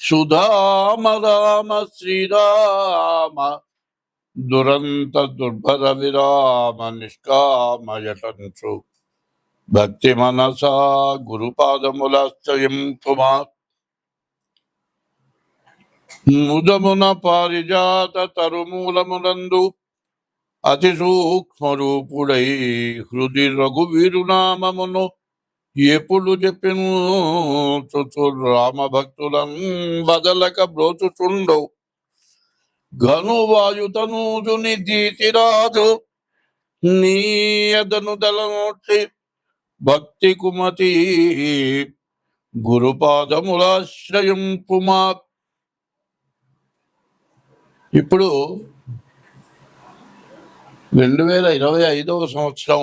సుధామ రామ శ్రీరామ దురంత దుర్భర విరామ నిష్కామయటంచు భక్తి మనసా గురుపాదములాశ్రయం కుమా ముదమున పారిజాత తరుమూలమునందు అతి సూక్ష్మ రూపుడై హృది రఘువీరునామమును ఎప్పుడు చెప్పిను రామ భక్తులం బదలక బ్రోచుచుండవు. ఘను వాయుతనూజుని దీతిరాజు నీయదను దళనోక్షి భక్తి కుమతి గురుపాదములాశ్రయం పుమా ఇప్పుడు రెండు వేల ఇరవై ఐదవ సంవత్సరం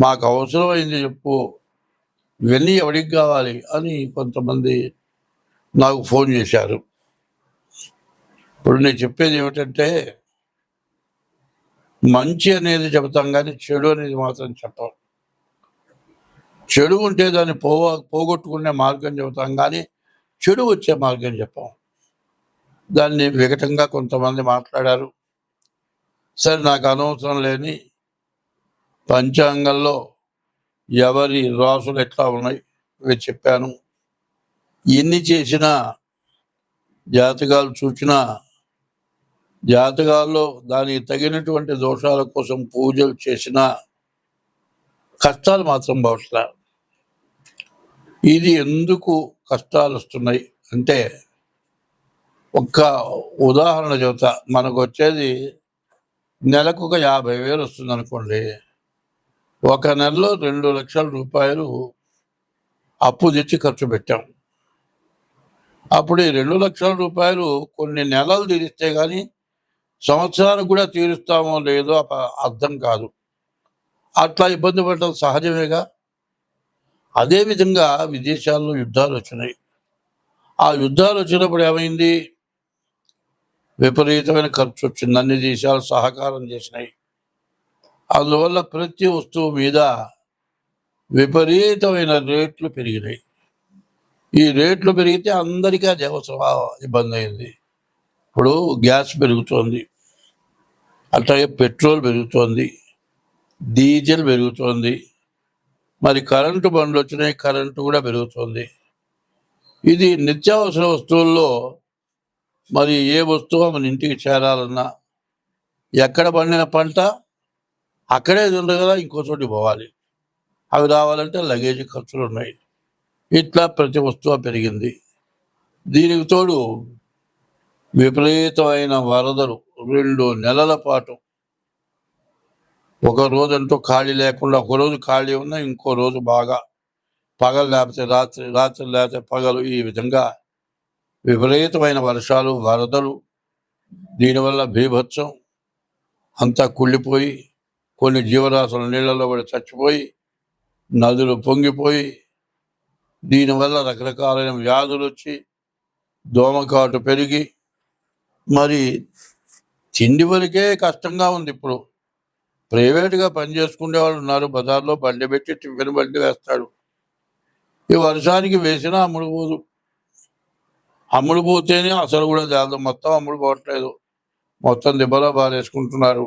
మాకు అవసరమైంది చెప్పు. ఇవన్నీ ఎవరికి కావాలి అని కొంతమంది నాకు ఫోన్ చేశారు. ఇప్పుడు నేను చెప్పేది ఏమిటంటే మంచి అనేది చెబుతాం కానీ చెడు అనేది మాత్రం చెప్పం. చెడు ఉంటే దాన్ని పోవ పోగొట్టుకునే మార్గం చెబుతాం కానీ చెడు వచ్చే మార్గం చెప్పాం. దాన్ని వికటంగా కొంతమంది మాట్లాడారు. సరే నాకు అనవసరం లేని పంచాంగంలో ఎవరి రాసులు ఎట్లా ఉన్నాయి ఇవి చెప్పాను. ఎన్ని చేసినా జాతకాలు చూసినా జాతకాల్లో దానికి తగినటువంటి దోషాల కోసం పూజలు చేసినా కష్టాలు మాత్రం భవిష్యత్ ఇది ఎందుకు కష్టాలు వస్తున్నాయి అంటే ఒక్క ఉదాహరణ చెబుతా. మనకు వచ్చేది నెలకు ఒక యాభై వేలు వస్తుంది అనుకోండి ఒక నెలలో రెండు లక్షల రూపాయలు అప్పు తెచ్చి ఖర్చు పెట్టాం. అప్పుడు ఈ రెండు లక్షల రూపాయలు కొన్ని నెలలు తీరిస్తే కానీ సంవత్సరానికి కూడా తీరుస్తామో లేదో అర్థం కాదు. అట్లా ఇబ్బంది పడటం సహజమేగా? అదేవిధంగా విదేశాల్లో యుద్ధాలు వచ్చినాయి. ఆ యుద్ధాలు వచ్చినప్పుడు ఏమైంది? విపరీతమైన ఖర్చు వచ్చింది. అన్ని దేశాలు సహకారం చేసినాయి. అందువల్ల ప్రతి వస్తువు మీద విపరీతమైన రేట్లు పెరిగినాయి. ఈ రేట్లు పెరిగితే అందరికీ అది అవసరం ఇబ్బంది అయింది. ఇప్పుడు గ్యాస్ పెరుగుతోంది. అట్లాగే పెట్రోల్ పెరుగుతోంది. డీజిల్ పెరుగుతోంది. మరి కరెంటు బండ్లు వచ్చినాయి కరెంటు కూడా పెరుగుతోంది. ఇది నిత్యావసర వస్తువుల్లో మరి ఏ వస్తువు మన ఇంటికి చేరాలన్నా ఎక్కడ పండిన పంట అక్కడే ఉండదు కదా ఇంకో చోటికి పోవాలి. అవి రావాలంటే లగేజ్ ఖర్చులు ఉన్నాయి. ఇట్లా ప్రతి వస్తువు పెరిగింది. దీనికి తోడు విపరీతమైన వరదలు రెండు నెలల పాటు. ఒక రోజంటూ ఖాళీ లేకుండా ఒక రోజు ఖాళీ ఉన్నా ఇంకో రోజు బాగా పగలు లేకపోతే రాత్రి రాత్రి లేకపోతే పగలు ఈ విధంగా విపరీతమైన వర్షాలు వరదలు దీనివల్ల బీభత్సం అంతా కుళ్ళిపోయి కొన్ని జీవరాశులు నీళ్ళలో పడి చచ్చిపోయి నదులు పొంగిపోయి దీనివల్ల రకరకాలైన వ్యాధులు వచ్చి దోమకాటు పెరిగి మరి తిండి వరకే కష్టంగా ఉంది ఇప్పుడు. ప్రైవేట్గా పని చేసుకునే వాళ్ళు ఉన్నారు బజార్లో బండి పెట్టి టిఫిన్ బండి వేస్తాడు. ఈ వర్షానికి వేసినా అమ్ముడు పోదు. అమ్ముడు పోతేనే అసలు కూడా జాగ్రత్త మొత్తం అమ్ముడు పోవట్లేదు. మొత్తం దెబ్బలో బారేసుకుంటున్నారు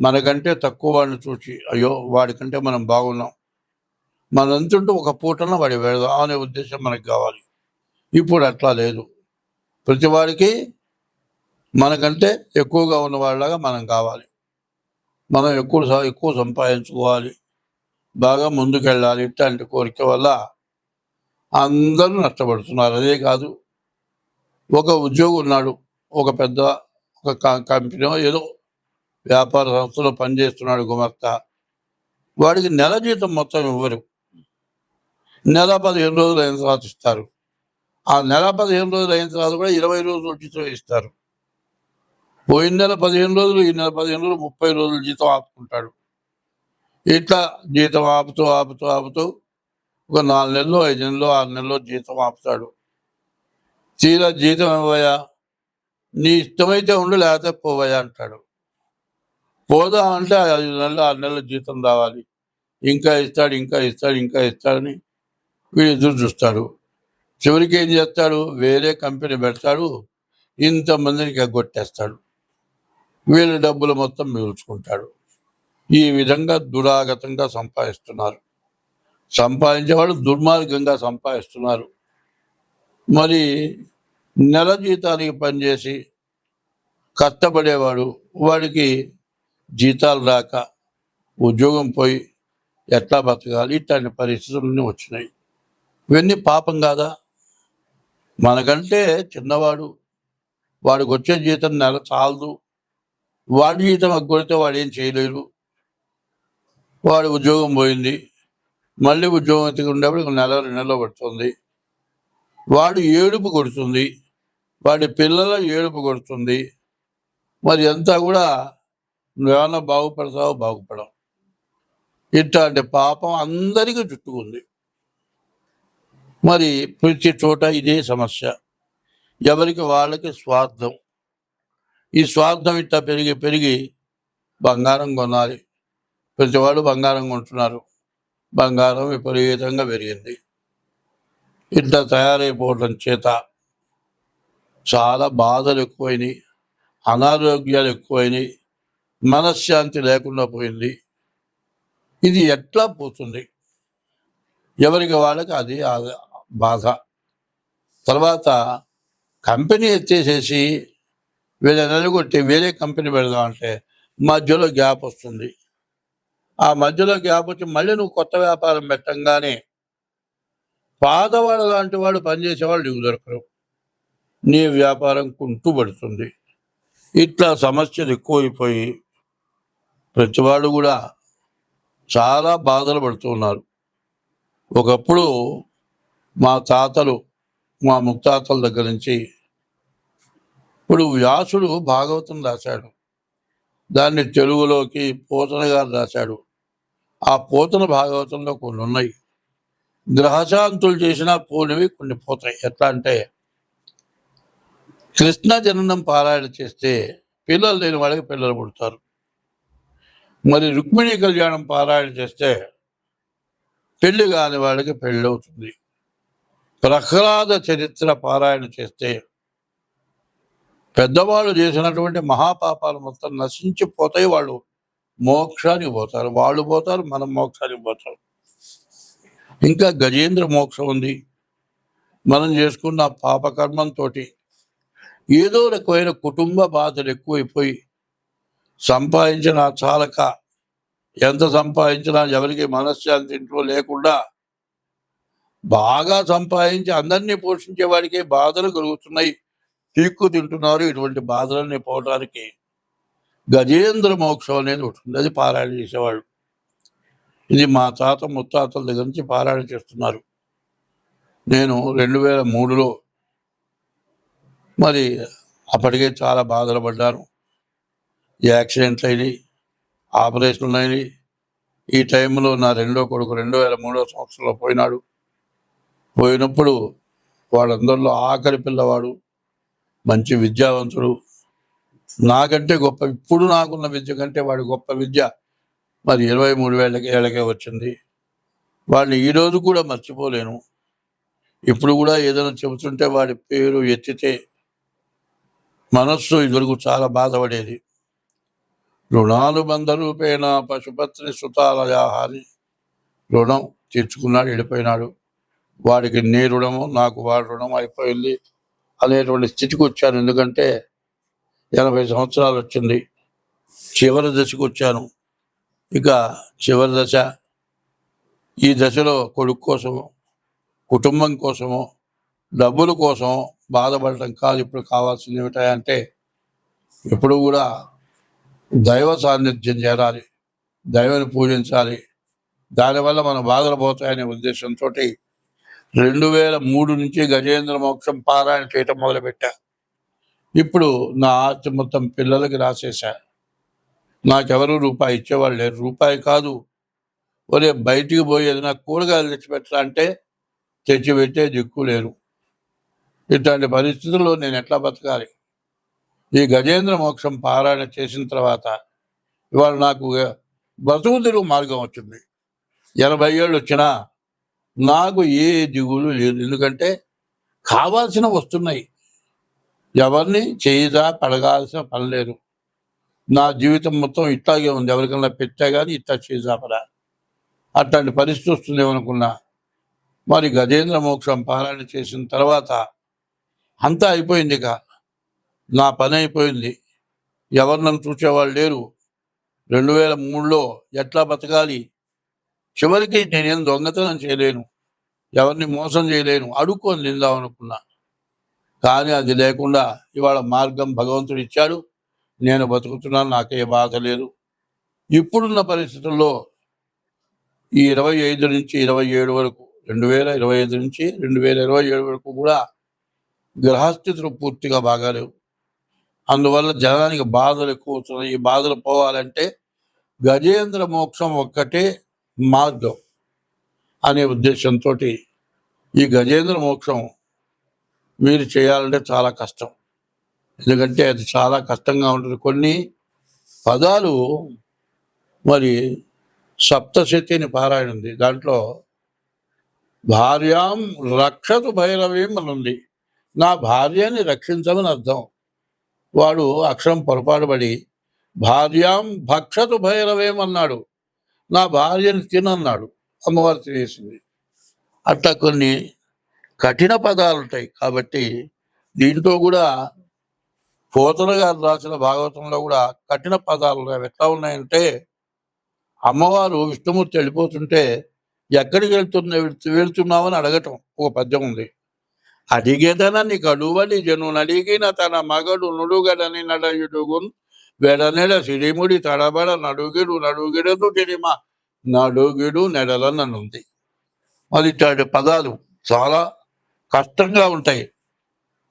మనకంటే తక్కువ వాడిని చూసి అయ్యో వాడికంటే మనం బాగున్నాం. మనంతుంటూ ఒక పూటన వాడి వెళదాం అనే ఉద్దేశం మనకు కావాలి. ఇప్పుడు అట్లా లేదు. ప్రతి వాడికి మనకంటే ఎక్కువగా ఉన్నవాళ్ళగా మనం కావాలి. మనం ఎక్కువ ఎక్కువ సంపాదించుకోవాలి. బాగా ముందుకెళ్ళాలి ఇట్లాంటి కోరిక వల్ల అందరూ నష్టపడుతున్నారు. అదే కాదు ఒక ఉద్యోగి ఉన్నాడు ఒక పెద్ద ఒక కంపెనీ ఏదో వ్యాపార సంస్థలో పనిచేస్తున్నాడు గుమస్తా వాడికి నెల జీతం మొత్తం ఇవ్వరు. నెల పదిహేను రోజులు అయిన తర్వాత ఇస్తారు. ఆ నెల పదిహేను రోజులు అయిన తర్వాత కూడా ఇరవై రోజులు జీతం ఇస్తారు. పోయిన నెల పదిహేను రోజులు ఈ నెల పదిహేను రోజులు ముప్పై రోజులు జీతం ఆపుకుంటాడు. ఇట్లా జీతం ఆపుతూ ఆపుతూ ఆపుతూ ఒక నాలుగు నెలలు ఐదు నెలలు ఆరు నెలలో జీతం ఆపుతాడు. తీరా జీతం ఇవ్వయా నీ ఇష్టమైతే ఉండు లేకపోతే పోవయ్యా అంటాడు. పోదా అంటే ఐదు నెలలు ఆరు నెలల జీతం రావాలి. ఇంకా ఇస్తాడు ఇంకా ఇస్తాడు ఇంకా ఇస్తాడని వీడు ఎదురు చూస్తాడు. చివరికి ఏం చేస్తాడు? వేరే కంపెనీ పెడతాడు ఇంతమందికి ఎగ్గొట్టేస్తాడు. వీళ్ళ డబ్బులు మొత్తం మిగుల్చుకుంటాడు. ఈ విధంగా దురాగతంగా సంపాదిస్తున్నారు. సంపాదించేవాడు దుర్మార్గంగా సంపాదిస్తున్నారు. మరి నెల జీతానికి పనిచేసి కష్టపడేవాడు వాడికి జీతాలు రాక ఉద్యోగం పోయి ఎట్లా బతకాలి? ఇట్లాంటి పరిస్థితులన్నీ వచ్చినాయి. ఇవన్నీ పాపం కాదా? మనకంటే చిన్నవాడు వాడికి వచ్చే జీతం నెల చాలదు. వాడి జీతం అగ్గొడితే వాడు ఏం చేయలేరు. వాడి ఉద్యోగం పోయింది. మళ్ళీ ఉద్యోగం ఎత్తుకు ఉండేప్పుడు నెల రెండు నెలలు పడుతుంది. వాడు ఏడుపు కొడుతుంది. వాడి పిల్లల ఏడుపు కొడుతుంది. మరి అంతా కూడా నువ్వేమన్నా బాగుపడతావు బాగుపడవు. ఇట్లాంటి పాపం అందరికీ చుట్టుకుంది. మరి ప్రతి చోట ఇదే సమస్య. ఎవరికి వాళ్ళకి స్వార్థం. ఈ స్వార్థం ఇట్లా పెరిగి పెరిగి బంగారం కొనాలి. ప్రతి వాళ్ళు బంగారం కొంటున్నారు. బంగారం విపరీతంగా పెరిగింది. ఇట్లా తయారైపోవడం చేత చాలా బాధలు ఎక్కువైనాయి. అనారోగ్యాలు ఎక్కువైనాయి. మనశ్శాంతి లేకుండా పోయింది. ఇది ఎట్లా పోతుంది? ఎవరికి వాళ్ళకి అది ఆ బాధ. తర్వాత కంపెనీ ఎత్తేసేసి వీళ్ళ నెలగొట్టి వేరే కంపెనీ పెడదామంటే మధ్యలో గ్యాప్ వస్తుంది. ఆ మధ్యలో గ్యాప్ వచ్చి మళ్ళీ నువ్వు కొత్త వ్యాపారం పెట్టంగానే పాతవాడు లాంటి వాడు పనిచేసేవాళ్ళు నీకు దొరకరు. నీ వ్యాపారం కుంటుపడుతుంది. ఇట్లా సమస్యలు ఎక్కువైపోయి ప్రతివాడు కూడా చాలా బాధలు పడుతూ ఉన్నారు. ఒకప్పుడు మా తాతలు మా ముత్తాతల దగ్గర నుంచి ఇప్పుడు వ్యాసుడు భాగవతం రాశాడు. దాన్ని తెలుగులోకి పోతన గారు రాశాడు. ఆ పోతన భాగవతంలో కొన్ని ఉన్నాయి. గ్రహశాంతులు చేసినా పోనివి కొన్ని పోతాయి. ఎట్లా అంటే కృష్ణ జననం పారాయణ చేస్తే పిల్లలు లేని వాళ్ళకి పిల్లలు పుడతారు. మరి రుక్మిణి కళ్యాణం పారాయణ చేస్తే పెళ్ళి కాని వాళ్ళకి పెళ్ళి అవుతుంది ప్రహ్లాద చరిత్ర పారాయణ చేస్తే పెద్దవాళ్ళు చేసినటువంటి మహాపాపాలు మొత్తం నశించిపోతాయి. వాళ్ళు మోక్షానికి పోతారు. వాళ్ళు పోతారు మనం మోక్షానికి పోతాం. ఇంకా గజేంద్ర మోక్షం ఉంది. మనం చేసుకున్న పాపకర్మంతో ఏదో రకమైన కుటుంబ బాధలు ఎక్కువైపోయి సంపాదించిన చాలక ఎంత సంపాదించినా ఎవరికి మనశ్శాంతి ఇంట్లో లేకుండా బాగా సంపాదించి అందరినీ పోషించే వాడికి బాధలు కలుగుతున్నాయి. తీక్కు తింటున్నారు. ఇటువంటి బాధలన్నీ పోవడానికి గజేంద్ర మోక్షం అనేది ఉంటుంది అది పారాయణ చేసేవాళ్ళు. ఇది మా తాత ముత్తాతల దగ్గర నుంచి పారాయణ చేస్తున్నారు. నేను రెండు వేల మూడులో మరి అప్పటికే చాలా బాధలు పడ్డాను. యాక్సిడెంట్లు అయినాయి ఆపరేషన్లు అయినాయి. ఈ టైంలో నా రెండో కొడుకు రెండు వేల మూడో సంవత్సరంలో పోయినాడు. పోయినప్పుడు వాళ్ళందరిలో ఆఖరి పిల్లవాడు మంచి విద్యావంతుడు. నాకంటే గొప్ప ఇప్పుడు నాకున్న విద్య కంటే వాడి గొప్ప విద్య మరి ఇరవై మూడు వేలకి ఏళ్ళకే వచ్చింది. వాళ్ళు ఈరోజు కూడా మర్చిపోలేను. ఇప్పుడు కూడా ఏదైనా చెబుతుంటే వాడి పేరు ఎత్తితే మనస్సు ఇదివరకు చాలా బాధపడేది. రుణాలు బంధ రూపేణ సుతాలయాహారి రుణం తీర్చుకున్నాడు వెళ్ళిపోయినాడు. వాడికి నీ రుణము నాకు వాడి రుణం అయిపోయింది అనేటువంటి స్థితికి వచ్చాను. ఎందుకంటే ఎనభై సంవత్సరాలు వచ్చింది. చివరి దశకు వచ్చాను. ఇక చివరి దశ ఈ దశలో కొడుకు కోసము కుటుంబం కోసము డబ్బుల కోసం బాధపడటం కాదు. ఇప్పుడు కావాల్సింది ఏమిటంటే ఎప్పుడు కూడా దైవ సాన్నిధ్యం చేరాలి దైవాన్ని పూజించాలి. దానివల్ల మన బాధలు పోతాయనే ఉద్దేశంతో రెండు వేల మూడు నుంచి గజేంద్ర మోక్షం పారాయణ చేయటం మొదలుపెట్టా. ఇప్పుడు నా ఆస్తి మొత్తం పిల్లలకి రాసేశా నాకెవరు రూపాయి ఇచ్చేవాళ్ళు లేరు. రూపాయి కాదు. ఒరే బయటికి పోయి ఏదైనా కూరగాయలు తెచ్చిపెట్టాలంటే తెచ్చిపెట్టే దిక్కు లేరు ఇట్లాంటి పరిస్థితుల్లో నేను ఎట్లా బతకాలి? ఈ గజేంద్ర మోక్షం పారాయణ చేసిన తర్వాత ఇవాళ నాకు బ్రతుకు తిరుగు మార్గం వచ్చింది. ఎనభై ఏళ్ళు వచ్చినా నాకు ఏ దిగులు లేదు. ఎందుకంటే కావాల్సిన వస్తున్నాయి. ఎవరిని చేయదా పడగాల్సిన పని లేదు. నా జీవితం మొత్తం ఇట్లాగే ఉంది. ఎవరికైనా పెట్టా కానీ ఇట్లా చేసాపరా అట్లాంటి పరిస్థితి వస్తుంది అనుకున్నా మరి గజేంద్ర మోక్షం పారాయణ చేసిన తర్వాత అంతా అయిపోయింది ఇక. నా పని అయిపోయింది ఎవరు నన్ను చూసేవాళ్ళు లేరు. రెండు వేల మూడులో ఎట్లా బతకాలి? చివరికి నేనేం దొంగతనం చేయలేను. ఎవరిని మోసం చేయలేను. అడుక్కొని నిందాం అనుకున్నా కానీ అది లేకుండా ఇవాళ మార్గం భగవంతుడు ఇచ్చాడు. నేను బతుకుతున్నాను. నాకే బాధ లేదు. ఇప్పుడున్న పరిస్థితుల్లో ఈ ఇరవై ఐదు నుంచి ఇరవై ఏడు వరకు రెండు వేల ఇరవై ఐదు నుంచి రెండు వేల ఇరవై ఏడు వరకు కూడా గ్రహస్థితులు పూర్తిగా బాగాలేవు. అందువల్ల జనానికి బాధలు ఎక్కువ వస్తున్నాయి. ఈ బాధలు పోవాలంటే గజేంద్ర మోక్షం ఒక్కటే మార్గం అనే ఉద్దేశంతో ఈ గజేంద్ర మోక్షం మీరు చేయాలంటే చాలా కష్టం. ఎందుకంటే అది చాలా కష్టంగా ఉంటుంది. కొన్ని పదాలు మరి సప్తశతిని పారాయణ ఉంది. దాంట్లో భార్యాం రక్షతు భైరవీం అని ఉంది. నా భార్యని రక్షించమని అర్థం. వాడు అక్షరం పొరపాటుపడి భార్యాం భక్షతు భైరవేమన్నాడు నా భార్యని తినన్నాడు. అమ్మవారు తినేసింది. అట్లా కొన్ని కఠిన పదాలు ఉంటాయి కాబట్టి దీంతో కూడా పోతన గారు రాసిన భాగవతంలో కూడా కఠిన పదాలు ఉన్నాయి. ఎట్లా ఉన్నాయంటే అమ్మవారు విష్ణుమూర్తి వెళ్ళిపోతుంటే ఎక్కడికి వెళ్తున్నా వెళ్తున్నామని అడగటం ఒక పద్యం ఉంది. అడిగేదన నీకు అడువలి జను అడిగిన తన మగడు నుడుగడని నడయుడుగున్ వెడనెడ సిరిముడి తడబడ నడుగిడు నడుగిడదు గిరిమ నడుగిడు నెడలననుంది. మరి ఇట్లాంటి పదాలు చాలా కష్టంగా ఉంటాయి.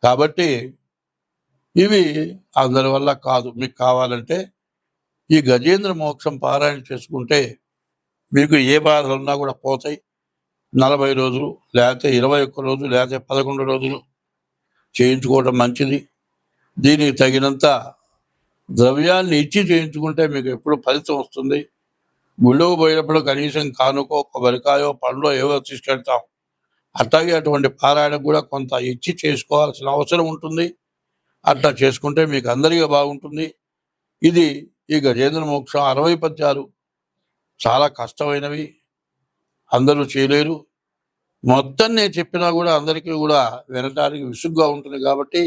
కాబట్టి ఇవి అందరి వల్ల కాదు. మీకు కావాలంటే ఈ గజేంద్ర మోక్షం పారాయణ చేసుకుంటే మీకు ఏ బాధలు ఉన్నా కూడా పోతాయి. నలభై రోజులు లేకపోతే ఇరవై ఒక్క రోజులు లేకపోతే పదకొండు రోజులు చేయించుకోవడం మంచిది. దీనికి తగినంత ద్రవ్యాన్ని ఇచ్చి చేయించుకుంటే మీకు ఎప్పుడు ఫలితం వస్తుంది. గుళ్ళకు పోయినప్పుడు కనీసం కానుకో కొబ్బరికాయో పండ్లో ఏవో తీసుకెళ్తాం. అట్లాగే అటువంటి పారాయణకు కూడా కొంత ఇచ్చి చేసుకోవాల్సిన అవసరం ఉంటుంది. అట్లా చేసుకుంటే మీకు అందరికీ బాగుంటుంది. ఇది ఈ గజేంద్ర మోక్షం అరవై పద్యాలు చాలా కష్టమైనవి. అందరూ చేయలేరు. మొత్తం నేను చెప్పినా కూడా అందరికీ కూడా వినటానికి విసుగ్గా ఉంటుంది కాబట్టి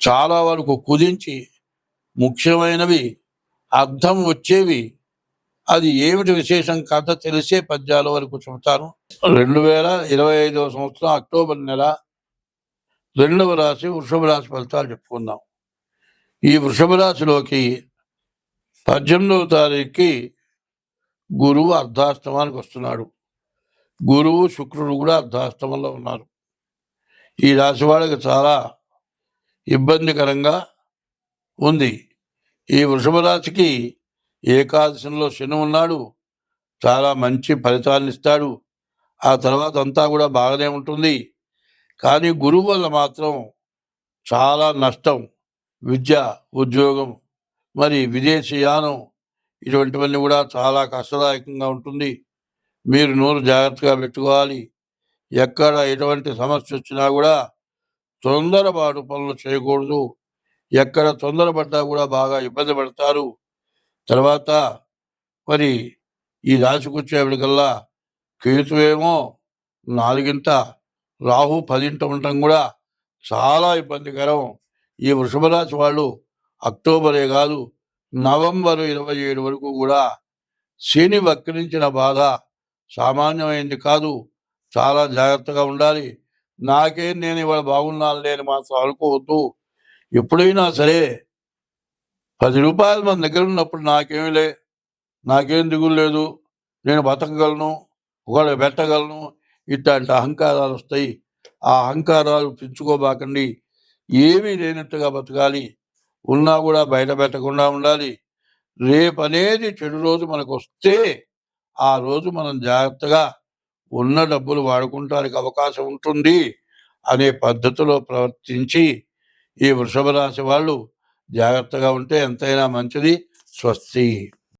చాలా వరకు కుదించి ముఖ్యమైనవి అర్థం వచ్చేవి అది ఏమిటి విశేషం కథ తెలిసే పద్యాల వరకు చెబుతాను. రెండు వేల ఇరవై ఐదవ సంవత్సరం అక్టోబర్ నెల రెండవ రాశి వృషభ రాశి ఫలితాలు చెప్పుకుందాం. ఈ వృషభ రాశిలోకి పద్దెనిమిదవ తారీఖుకి గురువు అర్ధాష్టమానికి వస్తున్నాడు. గురువు శుక్రుడు కూడా అర్ధాష్టమంలో ఉన్నారు. ఈ రాశి వాళ్ళకి చాలా ఇబ్బందికరంగా ఉంది. ఈ వృషభ రాశికి ఏకాదశంలో శని ఉన్నాడు. చాలా మంచి ఫలితాలను ఇస్తాడు. ఆ తర్వాత అంతా కూడా బాగానే ఉంటుంది. కానీ గురువు వల్ల మాత్రం చాలా నష్టం విద్య ఉద్యోగం మరి విదేశీయానం ఇటువంటివన్నీ కూడా చాలా కష్టదాయకంగా ఉంటుంది. మీరు నోరు జాగ్రత్తగా పెట్టుకోవాలి. ఎక్కడ ఎటువంటి సమస్య వచ్చినా కూడా తొందరపాటు పనులు చేయకూడదు. ఎక్కడ తొందరపడ్డా కూడా బాగా ఇబ్బంది పడతారు. తర్వాత మరి ఈ రాశికొచ్చేప్పటికల్లా కేతువేమో నాలుగింట రాహు పదింట ఉండటం కూడా చాలా ఇబ్బందికరం. ఈ వృషభ రాశి వాళ్ళు అక్టోబరే కాదు నవంబర్ ఇరవై ఏడు వరకు కూడా శని వక్రించిన బాధ సామాన్యమైంది కాదు. చాలా జాగ్రత్తగా ఉండాలి. నాకేం నేను ఇవాళ బాగున్నాను లేని మాత్రం అనుకోవద్దు. ఎప్పుడైనా సరే పది రూపాయలు మన దగ్గర ఉన్నప్పుడు నాకేమీ లే నాకేం దిగులు లేదు. నేను బతకగలను ఒకళ్ళు పెట్టగలను. ఇట్లాంటి అహంకారాలు వస్తాయి. ఆ అహంకారాలు పెంచుకోబాకండి ఏమీ లేనట్టుగా బతకాలి. ఉన్నా కూడా బయట పెట్టకుండా ఉండాలి. రేపనేది చెడు రోజు మనకు వస్తే ఆ రోజు మనం జాగ్రత్తగా ఉన్న డబ్బులు వాడుకుంటానికి అవకాశం ఉంటుంది అనే పద్ధతిలో ప్రవర్తించి ఈ వృషభ రాశి వాళ్ళు జాగ్రత్తగా ఉంటే ఎంతైనా మంచిది. స్వస్తి.